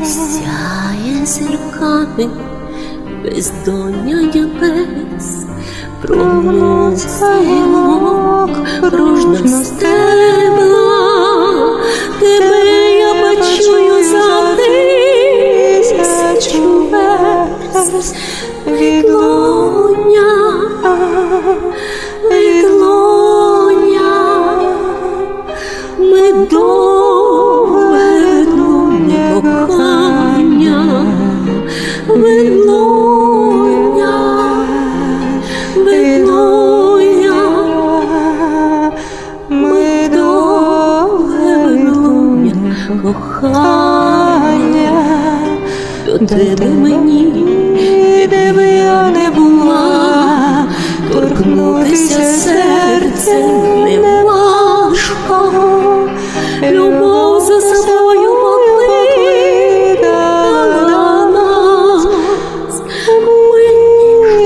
Засяє зірками бездоння небес, промовця гілок, ружно стебла, відлуння, медове відлуння кохання, відлуння, відлуння, медове відлуння кохання, до мені, де би я не була, торкнутися серцем не важко, любов за собою покликала нас,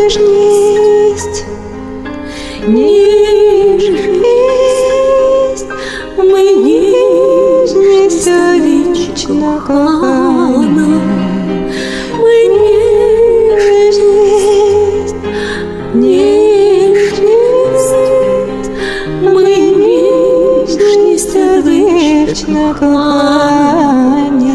ніжність, ніжність, ми ніжність. Вічно кохана, вічно кохання.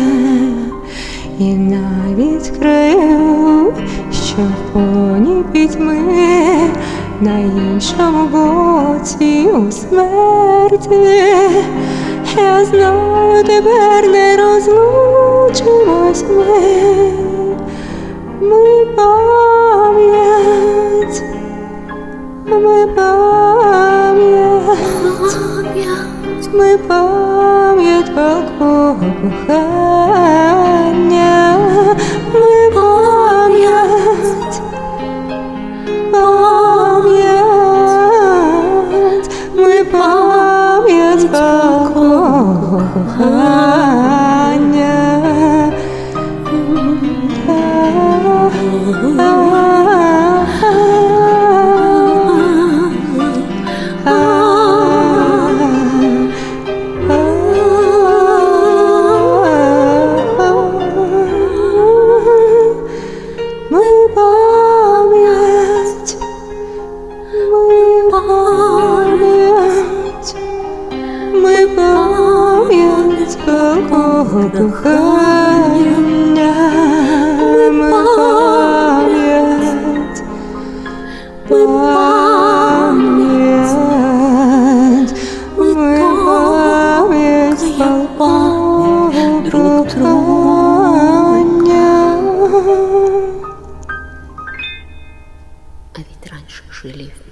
І навіть крив, що в фоні пітьми на іншому боці у смерті. Я знаю, тепер не розлучимось ми. Ми пам'ять, ми пам'ять. Пам'ять Ми пам'ять палкого кохання, ми пам'ять, пам'ять, ми пам'ять палкого кохання. отдыхая Мы память, мы память. Мы тонкая память друг друга. А ведь раньше жили. в